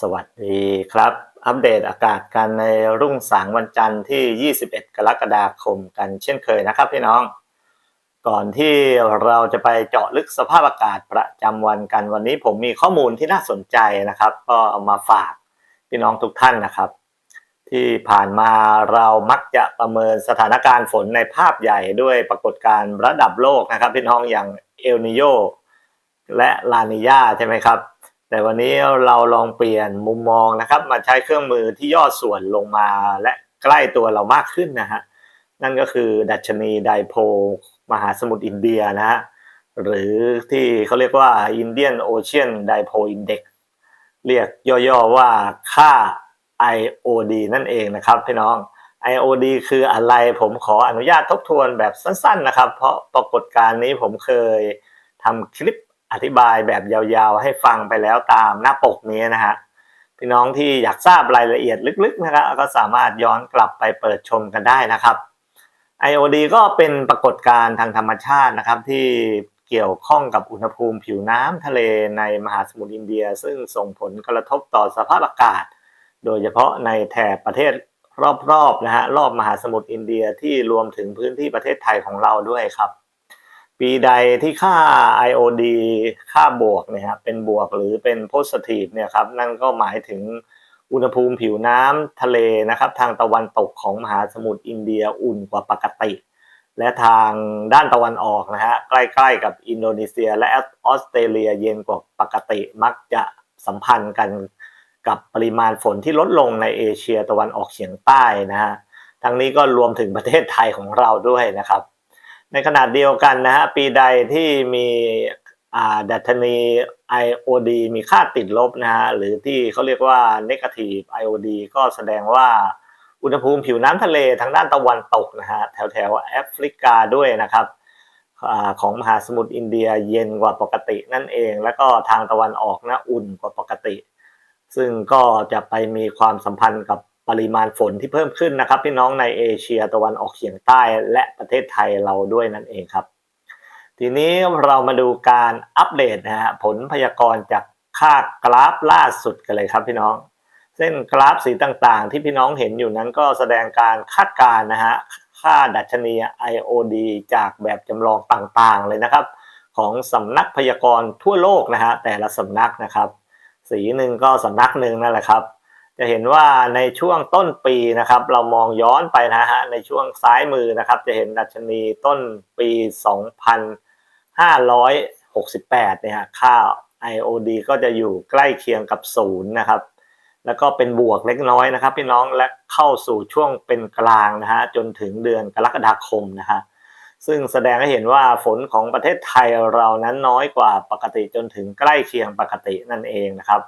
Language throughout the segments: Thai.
สวัสดีครับ อัปเดตอากาศกันในรุ่งสางวันจันทร์ที่ 21 กรกฎาคมกันเช่นเคยนะครับพี่น้อง ก่อนที่เราจะไปเจาะลึกสภาพอากาศประจำวันกันวันนี้ผมมีข้อมูลที่น่าสนใจนะครับ ก็เอามาฝากพี่น้องทุกท่านนะครับ ที่ผ่านมาเรามักจะประเมินสถานการณ์ฝนในภาพใหญ่ด้วยปรากฏการณ์ระดับโลกนะครับ พี่น้องอย่างเอลนิโยและลานิยาใช่ไหมครับ แต่วันนี้เราลองเปลี่ยนมุมมองนะครับ มาใช้เครื่องมือที่ย่อส่วนลงมาและใกล้ตัวเรามากขึ้นนะฮะนั่นก็คือดัชนีไดโพลมหาสมุทรอินเดียนะฮะหรือที่เขาเรียกว่า Indian Ocean Dipole Index เรียกย่อๆว่าค่า IOD นั่นเองนะครับพี่น้อง IOD คืออะไรผมขออนุญาตทบทวนแบบสั้นๆนะครับ เพราะปรากฏการณ์นี้ผมเคยทำคลิป อธิบายแบบยาวๆ ให้ฟังไปแล้วตามหน้าปกนี้นะฮะพี่น้องที่อยากทราบรายละเอียดลึกๆนะครับก็สามารถย้อนกลับไปเปิดชมกันได้นะครับ IOD ก็เป็นปรากฏการณ์ทางธรรมชาตินะครับ ที่เกี่ยวข้องกับอุณหภูมิผิวน้ำทะเลในมหาสมุทรอินเดีย ซึ่งส่งผลกระทบต่อสภาพอากาศ โดยเฉพาะในแถบประเทศรอบๆนะฮะรอบมหาสมุทรอินเดียที่รวมถึงพื้นที่ประเทศไทยของเราด้วยครับ ปีใดที่ค่า IOD ค่าบวกเนี่ยครับเป็นบวกหรือเป็น positive เนี่ยครับนั่นก็หมายถึงอุณหภูมิผิวน้ำทะเลนะครับ ทางตะวันตกของมหาสมุทรอินเดียอุ่นกว่าปกติ และทางด้านตะวันออกนะฮะใกล้ๆกับอินโดนีเซียและออสเตรเลียเย็นกว่าปกติมักจะสัมพันธ์กันกับปริมาณฝนที่ลดลงในเอเชียตะวันออกเฉียงใต้นะฮะทั้งนี้ก็รวมถึงประเทศไทยของเราด้วยนะครับ ในขณะเดียวกันนะฮะปีใดที่มีดัชนี IOD มีค่าติดลบนะฮะหรือที่เขาเรียกว่า negative IOD ก็แสดงว่าอุณหภูมิผิวน้ำทะเลทางด้านตะวันตกนะฮะแถวแถวแอฟริกาด้วยนะครับอของมหาสมุทรอินเดียเย็นกว่าปกตินั่นเอง แล้วก็ทางตะวันออกนะอุ่นกว่าปกติ ซึ่งก็จะไปมีความสัมพันธ์กับ ปริมาณฝนที่เพิ่มขึ้นนะครับ พี่น้องในเอเชียตะวันออกเฉียงใต้และประเทศไทยเราด้วยนั่นเองครับ ทีนี้เรามาดูการอัปเดตนะฮะผลพยากรณ์จากค่ากราฟล่าสุดกันเลยครับพี่น้องเส้นกราฟสีต่างๆ ที่พี่น้องเห็นอยู่นั้นก็แสดงการคาดการณ์นะฮะค่าดัชนี IOD จากแบบจำลองต่างๆเลยนะครับ ของสำนักพยากรณ์ทั่วโลกนะฮะแต่ละสำนักนะครับ สีหนึ่งก็สำนักหนึ่งนั่นแหละครับ จะเห็นว่าในช่วงต้นปีนะครับ เรามองย้อนไปนะฮะในช่วงซ้ายมือนะครับ จะเห็นดัชนีต้นปี 2568เนี่ยฮะค่า IOD ก็จะอยู่ใกล้เคียงกับศูนย์นะครับ แล้วก็เป็นบวกเล็กน้อยนะครับ พี่น้องและเข้าสู่ช่วงเป็นกลางนะฮะจนถึงเดือนกรกฎาคมนะฮะซึ่งแสดงให้เห็นว่าฝนของประเทศไทยเรานั้นน้อยกว่าปกติจนถึงใกล้เคียงปกตินั่นเองนะครับ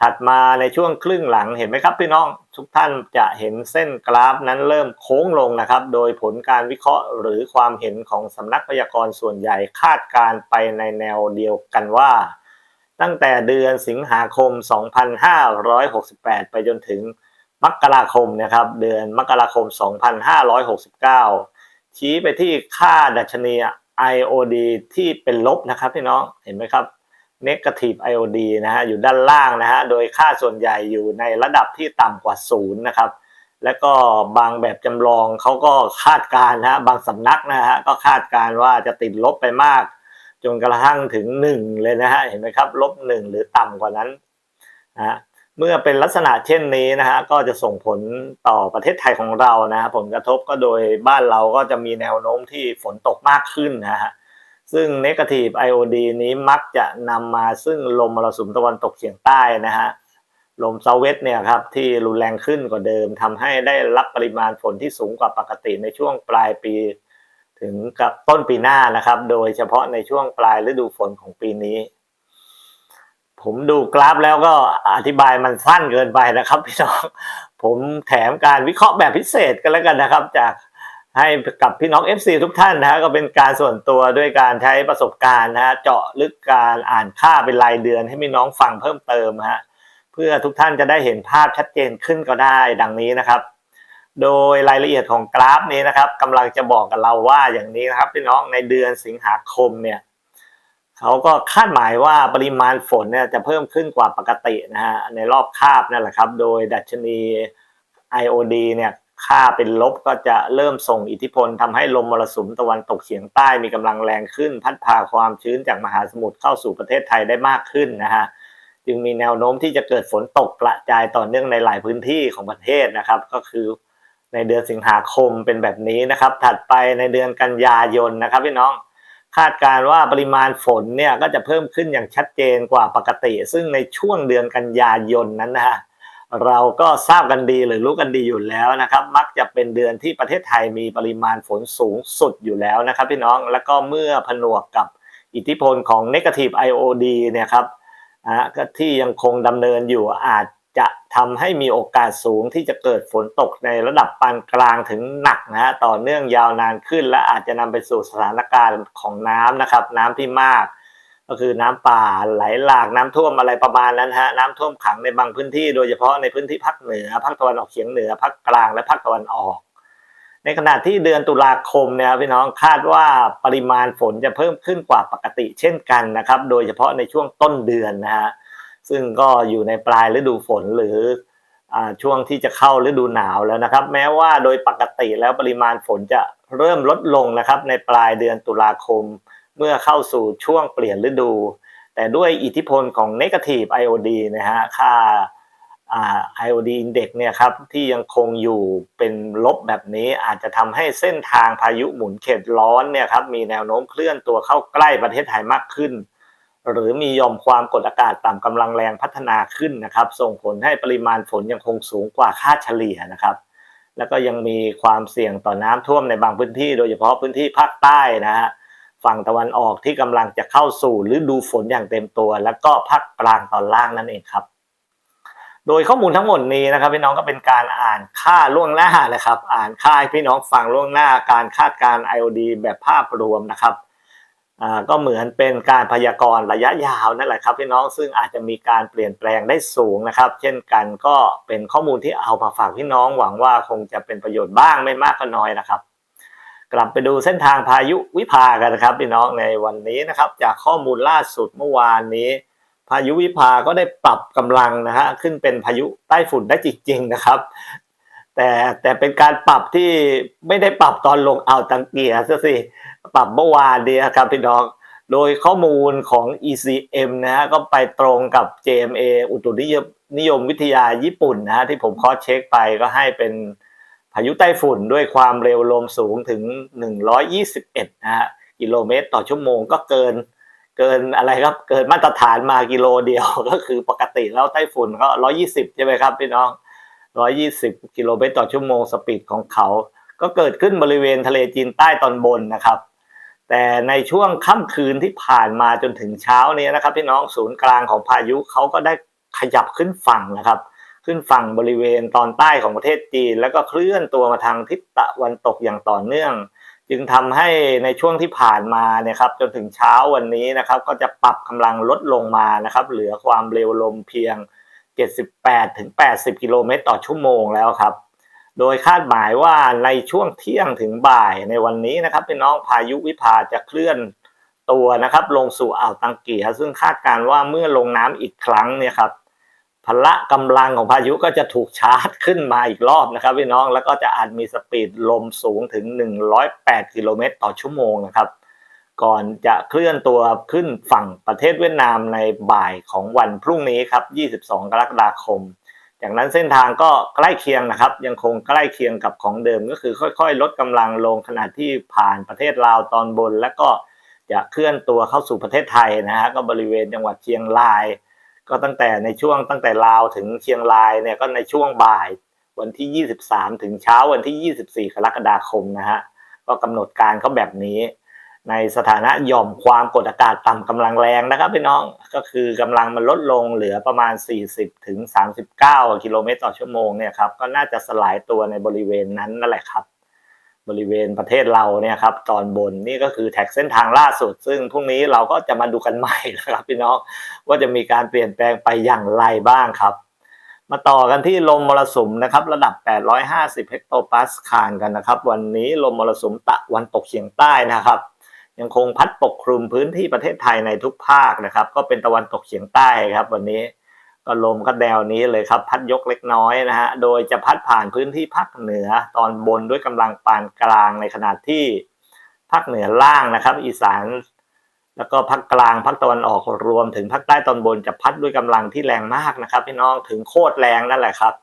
ถัดมาในช่วงครึ่งหลังเห็นไหมครับพี่น้องทุกท่านจะเห็นเส้นกราฟนั้นเริ่มโค้งลงนะครับ โดยผลการวิเคราะห์หรือความเห็นของสำนักพยากรณ์ส่วนใหญ่คาดการไปในแนวเดียวกันว่า ตั้งแต่เดือนสิงหาคม 2568 ไปจนถึงมกราคมนะครับเดือนมกราคม 2569 ชี้ไปที่ค่าดัชนี IOD ที่เป็นลบนะครับพี่น้องเห็นไหมครับ negative IOD นะฮะอยู่ด้านล่างนะฮะโดยค่าส่วนใหญ่อยู่ในระดับที่ต่ำกว่าศูนย์นะครับแล้วก็บางแบบจำลองเขาก็คาดการณ์นะฮะบางสำนักนะฮะก็คาดการณ์ว่าจะติดลบไปมาก จนกระทั่งถึง 1 เลยนะฮะเห็นไหมครับลบ1หรือต่ำกว่านั้นนะฮะเมื่อเป็นลักษณะเช่นนี้นะฮะก็จะส่งผลต่อประเทศไทยของเรานะฮะผลกระทบก็โดยบ้านเราก็จะมีแนวโน้มที่ฝนตกมากขึ้นนะฮะ ซึ่ง negative IOD นี้มักจะนำมาซึ่งลมมรสุมตะวันตกเฉียงใต้นะฮะลมเซาเวสเนี่ยครับที่รุนแรงขึ้นกว่าเดิมทำให้ได้รับปริมาณฝนที่สูงกว่าปกติในช่วงปลายปี ถึงกับต้นปีหน้านะครับ โดยเฉพาะในช่วงปลายฤดูฝนของปีนี้ ผมดูกราฟแล้วก็อธิบายมันสั้นเกินไปนะครับพี่น้องผมแถมการวิเคราะห์แบบพิเศษกันแล้วกันนะครับ จาก ให้กับพี่น้อง FC ทุกท่านนะฮะก็เป็นการส่วนตัวด้วยการใช้ประสบการณ์นะฮะเจาะลึกการอ่านค่าเป็นรายเดือนให้พี่น้องฟังเพิ่มเติมฮะเพื่อทุกท่านจะได้เห็นภาพชัดเจนขึ้นก็ได้ดังนี้นะครับ โดยรายละเอียดของกราฟนี้นะครับกำลังจะบอกกับเราว่าอย่างนี้นะครับ พี่น้องในเดือนสิงหาคมเนี่ยเขาก็คาดหมายว่าปริมาณฝนเนี่ยจะเพิ่มขึ้นกว่าปกตินะฮะในรอบคาบนั่นแหละครับ โดยดัชนี IOD เนี่ย ค่าเป็นลบก็จะเริ่มส่งอิทธิพลทำให้ลมมรสุมตะวันตกเฉียงใต้มีกำลังแรงขึ้น พัดพาความชื้นจากมหาสมุทรเข้าสู่ประเทศไทยได้มากขึ้นนะฮะจึงมีแนวโน้มที่จะเกิดฝนตกกระจายต่อเนื่องในหลายพื้นที่ของประเทศนะครับ ก็คือในเดือนสิงหาคมเป็นแบบนี้นะครับ ถัดไปในเดือนกันยายนนะครับพี่น้องคาดการว่าปริมาณฝนเนี่ยก็จะเพิ่มขึ้นอย่างชัดเจนกว่าปกติ ซึ่งในช่วงเดือนกันยายนนั้นนะฮะ เราก็ทราบกันดีหรือรู้กันดีอยู่แล้วนะครับ มักจะเป็นเดือนที่ประเทศไทยมีปริมาณฝนสูงสุดอยู่แล้วนะครับพี่น้องแล้วก็เมื่อผนวกกับอิทธิพลของ Negative IOD เนี่ยครับอะที่ยังคงดำเนินอยู่อาจจะทำให้มีโอกาสสูงที่จะเกิดฝนตกในระดับปานกลางถึงหนักนะต่อเนื่องยาวนานขึ้น และอาจจะนำไปสู่สถานการณ์ของน้ำนะครับ น้ำที่มาก ก็คือน้ำป่าไหลหลากน้ำท่วมอะไรประมาณนั้นฮะน้ำท่วมขังในบางพื้นที่โดยเฉพาะในพื้นที่ภาคเหนือภาคตะวันออกเฉียงเหนือภาคกลางและภาคตะวันออก ในขณะที่เดือนตุลาคมเนี่ยพี่น้องคาดว่าปริมาณฝนจะเพิ่มขึ้นกว่าปกติเช่นกันนะครับ โดยเฉพาะในช่วงต้นเดือนนะฮะซึ่งก็อยู่ในปลายฤดูฝนหรืออช่วงที่จะเข้าฤดูหนาวแล้วนะครับ แม้ว่าโดยปกติแล้วปริมาณฝนจะเริ่มลดลงนะครับ ในปลายเดือนตุลาคม เมื่อเข้าสู่ช่วงเปลี่ยนฤดู แต่ด้วยอิทธิพลของ negative IOD นะฮะค่าอ่า IOD index เนี่ยครับที่ยังคงอยู่เป็นลบแบบนี้อาจจะทำให้เส้นทางพายุหมุนเขตร้อนเนี่ยครับมีแนวโน้มเคลื่อนตัวเข้าใกล้ประเทศไทยมากขึ้น หรือมียอมความกดอากาศต่ำกำลังแรงพัฒนาขึ้นนะครับส่งผลให้ปริมาณฝนยังคงสูงกว่าค่าเฉลี่ยนะครับแล้วก็ยังมีความเสี่ยงต่อน้ำท่วมในบางพื้นที่ โดยเฉพาะพื้นที่ภาคใต้นะฮะ ฝั่งตะวันออกที่กำลังจะเข้าสู่ฤดูฝนอย่างเต็มตัว แล้วก็ภาคกลางตอนล่างนั่นเองครับ โดยข้อมูลทั้งหมดนี้นะครับ พี่น้องก็เป็นการอ่านค่าล่วงหน้านะครับ อ่านค่าให้พี่น้องฟังล่วงหน้าการคาดการณ์ IOD แบบภาพรวมนะครับก็เหมือนเป็นการพยากรณ์ระยะยาวนั่นแหละครับพี่น้องซึ่งอาจจะมีการเปลี่ยนแปลงได้สูงนะครับ เช่นกันก็เป็นข้อมูลที่เอามาฝากพี่น้องหวังว่าคงจะเป็นประโยชน์บ้างไม่มากก็น้อยนะครับ กลับไปดูเส้นทางพายุวิภากันนะครับพี่น้องในวันนี้นะครับ จากข้อมูลล่าสุดเมื่อวานนี้ พายุวิภาก็ได้ปรับกำลังนะฮะขึ้นเป็นพายุใต้ฝุ่นได้จริงๆนะครับ แต่แต่เป็นการปรับที่ไม่ได้ปรับตอนลงอ่าวตังเกียซะสิปรับเมื่อวานเดียครับพี่น้องโดยข้อมูลของ ECM นะฮะก็ไปตรงกับ JMA อุตุนิยมนิยมวิทยาญี่ปุ่นนะฮะที่ผมคอสเช็คไปก็ให้เป็น พายุไต้ฝุ่นด้วยความเร็วลมสูงถึง 121 นะฮะกิโลเมตรต่อชั่วโมงก็เกิน เกินอะไรครับ เกินมาตรฐานมากิโลเดียว ก็คือปกติแล้วไต้ฝุ่นก็ 120 ใช่ไหมครับพี่น้อง 120 กิโลเมตรต่อชั่วโมงสปีดของเขา ก็เกิดขึ้นบริเวณทะเลจีนใต้ตอนบนนะครับ แต่ในช่วงค่ำคืนที่ผ่านมาจนถึงเช้านี้นะครับ พี่น้องศูนย์กลางของพายุเขาก็ได้ขยับขึ้นฝั่งนะครับ ขึ้นฝั่งบริเวณตอนใต้ของประเทศจีน แล้วก็เคลื่อนตัวมาทางทิศตะวันตกอย่างต่อเนื่อง จึงทำให้ในช่วงที่ผ่านมาเนี่ยครับจนถึงเช้าวันนี้นะครับ ก็จะปรับกำลังลดลงมานะครับ เหลือความเร็วลมเพียง 78ถึง80 กิโลเมตรต่อชั่วโมงแล้วครับ โดยคาดหมายว่าในช่วงเที่ยงถึงบ่ายในวันนี้นะครับพี่น้องพายุวิภาจะเคลื่อนตัวนะครับ ลงสู่อ่าวตังเกียซึ่งคาดการณ์ว่าเมื่อลงน้ำอีกครั้งเนี่ยครับ พละกำลังของพายุก็จะถูกชาร์จขึ้นมาอีกรอบนะครับพี่น้องแล้วก็จะอาจมีสปีดลมสูงถึง 108 กิโลเมตรต่อชั่วโมงนะครับ ก่อนจะเคลื่อนตัวขึ้นฝั่งประเทศเวียดนามในบ่ายของวันพรุ่งนี้ครับ 22 กรกฎาคม จากนั้นเส้นทางก็ใกล้เคียงนะครับ ยังคงใกล้เคียงกับของเดิมก็คือค่อยๆ ลดกำลังลงขณะที่ผ่านประเทศลาวตอนบน แล้วก็จะเคลื่อนตัวเข้าสู่ประเทศไทยนะฮะก็บริเวณจังหวัดเชียงราย ก็ตั้งแต่ในช่วงตั้งแต่ลาวถึงเชียงรายเนี่ยก็ในช่วงบ่ายวันที่ 23 ถึงเช้าวันที่ 24 กรกฎาคมนะฮะก็กำหนดการเขาแบบนี้ ในสถานะหย่อมความกดอากาศต่ำกำลังแรงนะครับพี่น้องก็คือกำลังมันลดลงเหลือประมาณ 40 ถึง 39 กิโลเมตรต่อชั่วโมงเนี่ยครับก็น่าจะสลายตัวในบริเวณนั้นนั่นแหละครับ บริเวณประเทศเราเนี่ยครับตอนบนนี่ก็คือแท็กเส้นทางล่าสุด ซึ่งพรุ่งนี้เราก็จะมาดูกันใหม่นะครับพี่น้องว่าจะมีการเปลี่ยนแปลงไปอย่างไรบ้างครับ มาต่อกันที่ลมมรสุมนะครับระดับ 850 เฮกโตปาสคาลกันนะครับ วันนี้ลมมรสุมตะวันตกเฉียงใต้นะครับ ยังคงพัดปกคลุมพื้นที่ประเทศไทยในทุกภาคนะครับ ก็เป็นตะวันตกเฉียงใต้ครับ วันนี้ ก็ลมก็แนวนี้เลยครับ พัดยกเล็กน้อยนะฮะโดยจะพัดผ่านพื้นที่ภาคเหนือตอนบนด้วยกำลังปานกลางในขณะที่ภาคเหนือล่างนะครับ อีสานแล้วก็ภาคกลางภาคตะวันออกรวมถึงภาคใต้ตอนบนจะพัดด้วยกำลังที่แรงมากนะครับ พี่น้องถึงโคตรแรงนั่นแหละครับ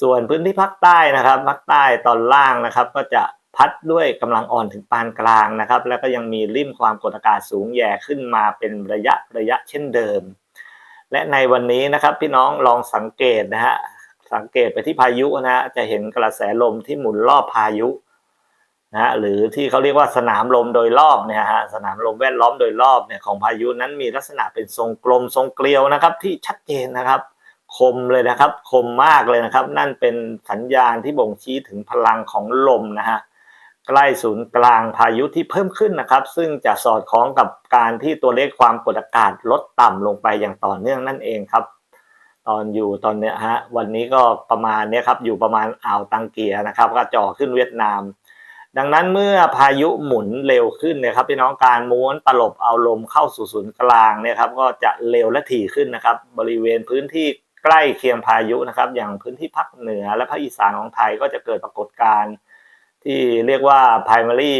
ส่วนพื้นที่ภาคใต้นะครับภาคใต้ตอนล่างนะครับ ก็จะพัดด้วยกำลังอ่อนถึงปานกลางนะครับ แล้วก็ยังมีริมความกดอากาศสูงแย่ขึ้นมาเป็นระยะระยะเช่นเดิม และในวันนี้นะครับพี่น้องลองสังเกตนะฮะสังเกตไปที่พายุนะฮะจะเห็นกระแสลมที่หมุนรอบพายุนะฮะหรือที่เขาเรียกว่าสนามลมโดยรอบเนี่ยฮะสนามลมแวดล้อมโดยรอบเนี่ยของพายุนั้นมีลักษณะเป็นทรงกลมทรงเกลียวนะครับ ที่ชัดเจนนะครับ คมเลยนะครับ คมมากเลยนะครับ นั่นเป็นสัญญาณที่บ่งชี้ถึงพลังของลมนะฮะ ใกล้ศูนย์กลางพายุที่เพิ่มขึ้นนะครับ ซึ่งจะสอดคล้องกับการที่ตัวเลขความกดอากาศลดต่ำลงไปอย่างต่อเนื่องนั่นเองครับ ตอนอยู่ตอนเนี้ยฮะวันนี้ก็ประมาณเนี้ยครับอยู่ประมาณอ่าวตังเกียนะครับก็จ่อขึ้นเวียดนาม ดังนั้นเมื่อพายุหมุนเร็วขึ้นนี่ยครับพี่น้องการม้วนตลบเอาลมเข้าสู่ศูนย์กลางเนี่ยครับก็จะเร็วและถี่ขึ้นนะครับ บริเวณพื้นที่ใกล้เคียงพายุนะครับ อย่างพื้นที่ภาคเหนือและภาคอีสานของไทยก็จะเกิดปรากฏการณ์ ที่เรียกว่า primary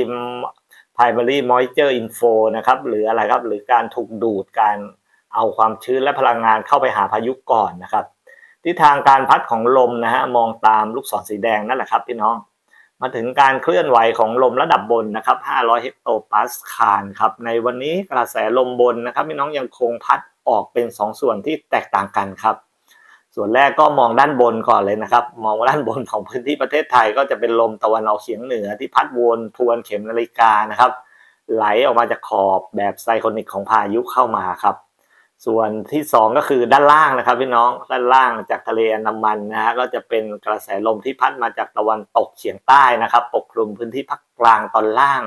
primary moisture info นะครับ หรืออะไรครับ หรือการถูกดูดการเอาความชื้นและพลังงานเข้าไปหาพายุก่อนนะครับ ทิศทางการพัดของลมนะฮะมองตามลูกศรสีแดงนั่นแหละครับพี่น้อง มาถึงการเคลื่อนไหวของลมระดับบนนะครับ 500 เฮกโตปาสคาลครับ ในวันนี้กระแสลมบนนะครับพี่น้องยังคงพัดออกเป็น 2ส่วนที่แตกต่างกันครับ ส่วนแรกก็มองด้านบนก่อนเลยนะครับ มองด้านบนของพื้นที่ประเทศไทยก็จะเป็นลมตะวันออกเฉียงเหนือที่พัดวนทวนเข็มนาฬิกานะครับ ไหลออกมาจากขอบแบบไซโคนิกของพายุเข้ามาครับ ส่วนที่ 2 ก็คือด้านล่างนะครับพี่น้องด้านล่างจากทะเลอันดามันนะฮะก็จะเป็นกระแสลมที่พัดมาจากตะวันตกเฉียงใต้นะครับ ปกคลุมพื้นที่ภาคกลางตอนล่าง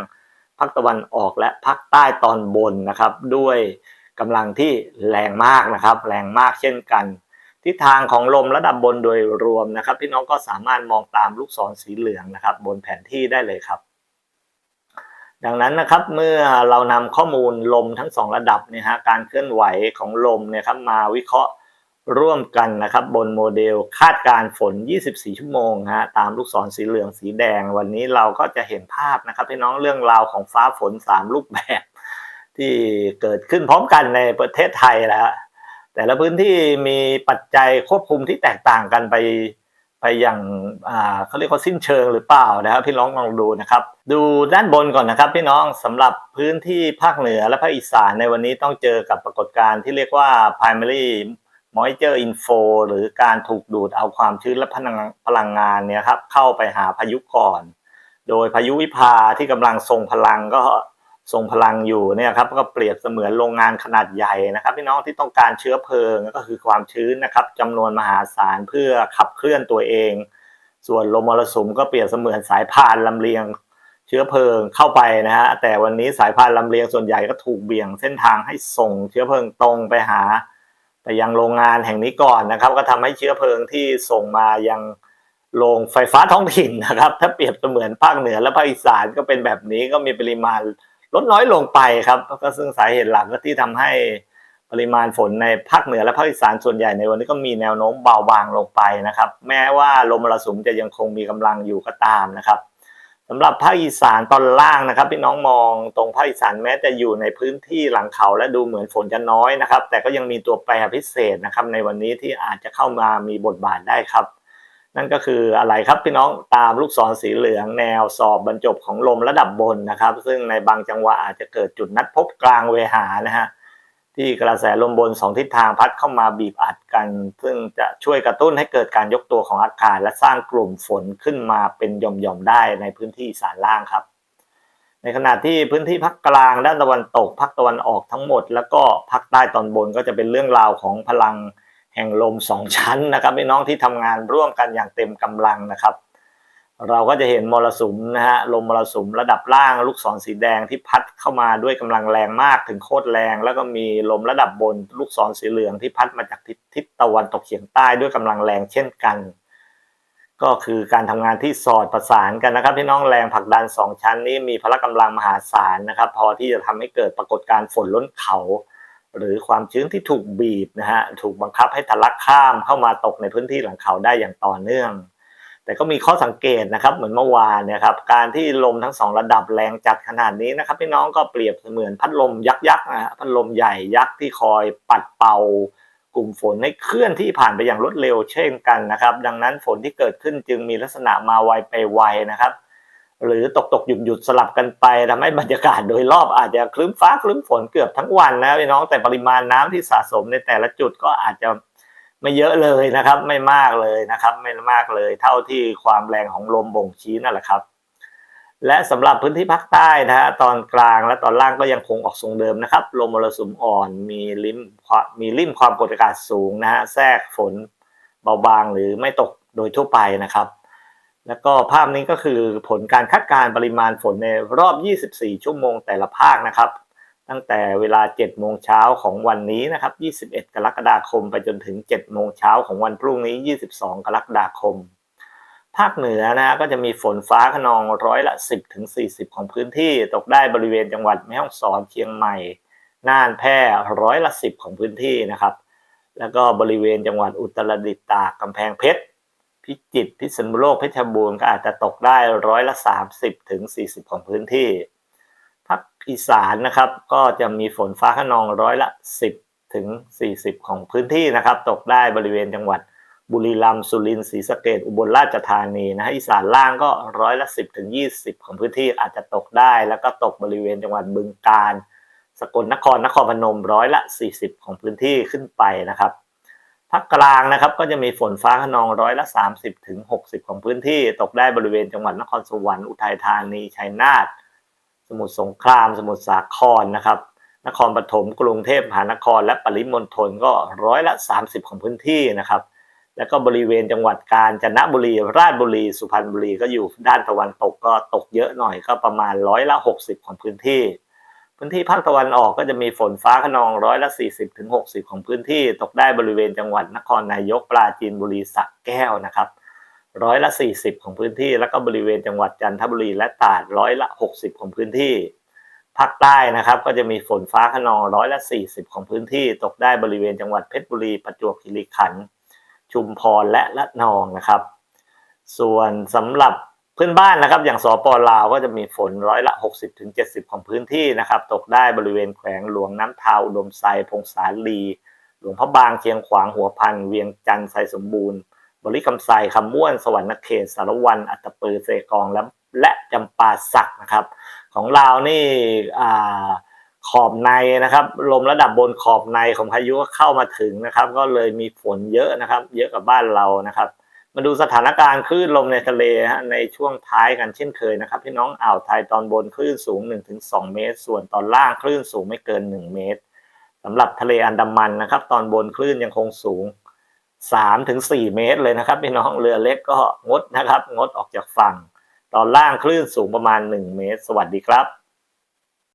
ภาคตะวันออกและภาคใต้ตอนบนนะครับ ด้วยกำลังที่แรงมากนะครับ แรงมากเช่นกัน ทิศทางของลมระดับบนโดยรวมนะครับ พี่น้องก็สามารถมองตามลูกศรสีเหลืองนะครับ บนแผนที่ได้เลยครับ ดังนั้นนะครับเมื่อเรานำข้อมูลลมทั้งสองระดับเนี่ยฮะการเคลื่อนไหวของลมเนี่ยครับมาวิเคราะห์ร่วมกันนะครับ บนโมเดลคาดการฝน 24 ชั่วโมงฮะตามลูกศรสีเหลืองสีแดง วันนี้เราก็จะเห็นภาพนะครับพี่น้องเรื่องราวของฟ้าฝน 3 รูปแบบ ที่เกิดขึ้นพร้อมกันในประเทศไทยแล้ว แต่ละพื้นที่มีปัจจัยควบคุมที่แตกต่างกันไปไปอย่างเขาเรียกว่าสิ้นเชิงหรือเปล่านะครับพี่น้องลองดูนะครับ ดูด้านบนก่อนนะครับพี่น้องสำหรับพื้นที่ภาคเหนือและภาคอีสานในวันนี้ต้องเจอกับปรากฏการณ์ที่เรียกว่า primary moisture info หรือการถูกดูดเอาความชื้นและพลังพลังงานเนี่ยครับเข้าไปหาพายุก่อน โดยพายุวิภาที่กำลังทรงพลังก็ ทรงพลังอยู่เนี่ยครับก็เปรียบเสมือนโรงงานขนาดใหญ่นะครับ พี่น้องที่ต้องการเชื้อเพลิงก็คือความชื้นนะครับจำนวนมหาศาลเพื่อขับเคลื่อนตัวเอง ส่วนลมมรสุมก็เปรียบเสมือนสายพานลำเลียงเชื้อเพลิงเข้าไปนะฮะแต่วันนี้สายพานลำเลียงส่วนใหญ่ก็ถูกเบี่ยงเส้นทางให้ส่งเชื้อเพลิงตรงไปหา ไปยังโรงงานแห่งนี้ก่อนนะครับ ก็ทำให้เชื้อเพลิงที่ส่งมายังโรงไฟฟ้าท้องถิ่นนะครับ ถ้าเปรียบเสมือนภาคเหนือและภาคอีสานก็เป็นแบบนี้ก็มีปริมาณ ลดน้อยลงไปครับก็ซึ่งสาเหตุหลักก็ที่ทำให้ปริมาณฝนในภาคเหนือและภาคอีสานส่วนใหญ่ในวันนี้ก็มีแนวโน้มเบาบางลงไปนะครับ แม้ว่าลมมรสุมจะยังคงมีกำลังอยู่ก็ตามนะครับสำหรับภาคอีสานตอนล่างนะครับพี่น้องมองตรงภาคอีสานแม้จะอยู่ในพื้นที่หลังเขาและดูเหมือนฝนจะน้อยนะครับ แต่ก็ยังมีตัวแปรพิเศษนะครับในวันนี้ที่อาจจะเข้ามามีบทบาทได้ครับ นั่นก็คืออะไรครับพี่น้องตามลูกศรสีเหลืองแนวสอบบรรจบของลมระดับบนนะครับ ซึ่งในบางจังหวะอาจจะเกิดจุดนัดพบกลางเวหานะฮะที่กระแสลมบนสองทิศทางพัดเข้ามาบีบอัดกัน ซึ่งจะช่วยกระตุ้นให้เกิดการยกตัวของอากาศ และสร้างกลุ่มฝนขึ้นมาเป็นหย่อมๆได้ในพื้นที่สานล่างครับ ในขณะที่พื้นที่ภาคกลางด้านตะวันตกภาคตะวันออกทั้งหมด แล้วก็ภาคใต้ตอนบนก็จะเป็นเรื่องราวของพลัง แห่งลมสองชั้นนะครับพี่น้องที่ทำงานร่วมกันอย่างเต็มกำลังนะครับ เราก็จะเห็นมรสุมนะฮะลมมรสุมระดับล่างลูกศรสีแดงที่พัดเข้ามาด้วยกำลังแรงมากถึงโคตรแรง แล้วก็มีลมระดับบนลูกศรสีเหลืองที่พัดมาจากทิศตะวันตกเฉียงใต้ด้วยกำลังแรงเช่นกัน ก็คือการทำงานที่สอดประสานกันนะครับพี่น้องแรงผลักดันสองชั้นนี้มีพละกำลังมหาศาลนะครับ พอที่จะทำให้เกิดปรากฏการณ์ฝนล้นเขา หรือความชื้นที่ถูกบีบนะฮะถูกบังคับให้ทะลักข้ามเข้ามาตกในพื้นที่หลังเขาได้อย่างต่อเนื่อง แต่ก็มีข้อสังเกตนะครับ เหมือนเมื่อวานเนี่ยครับการที่ลมทั้งสองระดับแรงจัดขนาดนี้นะครับพี่น้องก็เปรียบเสมือนพัดลมยักษ์ยักษ์นะฮะพัดลมใหญ่ยักษ์ที่คอยปัดเป่ากลุ่มฝนให้เคลื่อนที่ผ่านไปอย่างรวดเร็วเช่นกันนะครับ ดังนั้นฝนที่เกิดขึ้นจึงมีลักษณะมาไวไปไวนะครับ หรือตกตกหยุดหยุดสลับกันไปทำให้บรรยากาศโดยรอบอาจจะคลึ้มฟ้าคลึ้มฝนเกือบทั้งวันนะพี่น้องแต่ปริมาณน้ำที่สะสมในแต่ละจุดก็อาจจะไม่เยอะเลยนะครับ ไม่มากเลยนะครับ ไม่มากเลย เท่าที่ความแรงของลมบ่งชี้นั่นแหละครับ และสำหรับพื้นที่ภาคใต้นะฮะตอนกลางและตอนล่างก็ยังคงออกทรงเดิมนะครับลมมรสุมอ่อนมีริมมีริมความกดอากาศสูงนะฮะแทรกฝนเบาบางหรือไม่ตกโดยทั่วไปนะครับ แล้วก็ภาพนี้ก็คือผลการคาดการณ์ปริมาณฝนในรอบ 24 ชั่วโมงแต่ละภาคนะครับ ตั้งแต่เวลา 7 โมงเช้าของวันนี้นะครับ 21 กรกฎาคม ไปจนถึง 7 โมงเช้าของวันพรุ่งนี้ 22 กรกฎาคม ภาคเหนือนะฮะก็จะมีฝนฟ้าขนองร้อยละ 10ถึง40ของพื้นที่ตกได้บริเวณจังหวัดแม่ฮ่องสอนเชียงใหม่ น่านแพร่ร้อยละ 10 ของพื้นที่นะครับ แล้วก็บริเวณจังหวัดอุตรดิตถ์ตากกำแพงเพชร พิจิตรพิษณุโลกเพชรบูรณ์ก็อาจจะตกได้ร้อยละ 30ถึง40 ของพื้นที่ภาคอีสานนะครับก็จะมีฝนฟ้าขนองร้อยละ 10ถึง40 ของพื้นที่นะครับ ตกได้บริเวณจังหวัดบุรีรัมย์สุรินทร์ศรีสะเกดอุบลราชธานีนะฮะอีสานล่างก็ร้อยละ 10ถึง20 ของพื้นที่อาจจะตกได้ แล้วก็ตกบริเวณจังหวัดบึงกาฬสกลนครนครพนมร้อยละ 40 ของพื้นที่ขึ้นไปนะครับ ภาคกลางนะครับก็จะมีฝนฟ้าขนองร้อยละ 30ถึง60 ของพื้นที่ตกได้บริเวณจังหวัดนครสวรรค์อุทัยธานีชัยนาทสมุทรสงคราม สมุทรสาครนะครับ นครปฐมกรุงเทพมหานคร และปริมณฑลก็ร้อยละ 30 ของพื้นที่นะครับ แล้วก็บริเวณจังหวัดกาญจนบุรี ราชบุรี สุพรรณบุรีก็อยู่ด้านตะวันตกก็ตกเยอะหน่อยก็ประมาณร้อยละ 60 ของพื้นที่ พื้นที่ภาคตะวันออกก็จะมีฝนฟ้าขนองร้อยละ40ถึงของพื้นที่ตกได้บริเวณจังหวัดนครนายกปราจีนบุรีสระแก้วนะครับร้อยละ 40 ของพื้นที่ แล้วก็บริเวณจังหวัดจันทบุรีและตราดร้อยละ 60 ของพื้นที่ภาคใต้นะครับ ก็จะมีฝนฟ้าขนองร้อยละ 40 ของพื้นที่ ตกได้บริเวณจังหวัดเพชรบุรีประจวบคีรีขันธ์ชุมพรและละนองนะครับ ส่วนสำหรับ พื่อนบ้านนะครับ อย่างสปลาวก็จะมีฝนร้อยละ 60ถึง70 ของพื้นที่นะครับ ตกได้บริเวณแขวงหลวงน้ำทาวอุดมไซพงสาลี หลวงพระบางเชียงขวางหัวพันเวียงจันทร์ไซสมบูรณ์ บริคำไซคำม่วนสวรรณเขตสารวัน อัตตปือเซกองและและจำปาสักนะครับ ของลาวนี่อ่าขอบในนะครับลมระดับบนขอบในของพายุก็เข้ามาถึงนะครับ ก็เลยมีฝนเยอะนะครับ เยอะกับบ้านเรานะครับ มาดูสถานการณ์คลื่นลมในทะเลฮะในช่วงท้ายกันเช่นเคยนะครับ พี่น้องอ่าวไทยตอนบนคลื่นสูง 1-2 เมตร ส่วนตอนล่างคลื่นสูงไม่เกิน 1 เมตรสำหรับทะเลอันดามันนะครับ ตอนบนคลื่นยังคงสูง 3-4 เมตรเลยนะครับ พี่น้องเรือเล็กก็งดนะครับ งดออกจากฝั่ง ตอนล่างคลื่นสูงประมาณ 1 เมตร สวัสดีครับ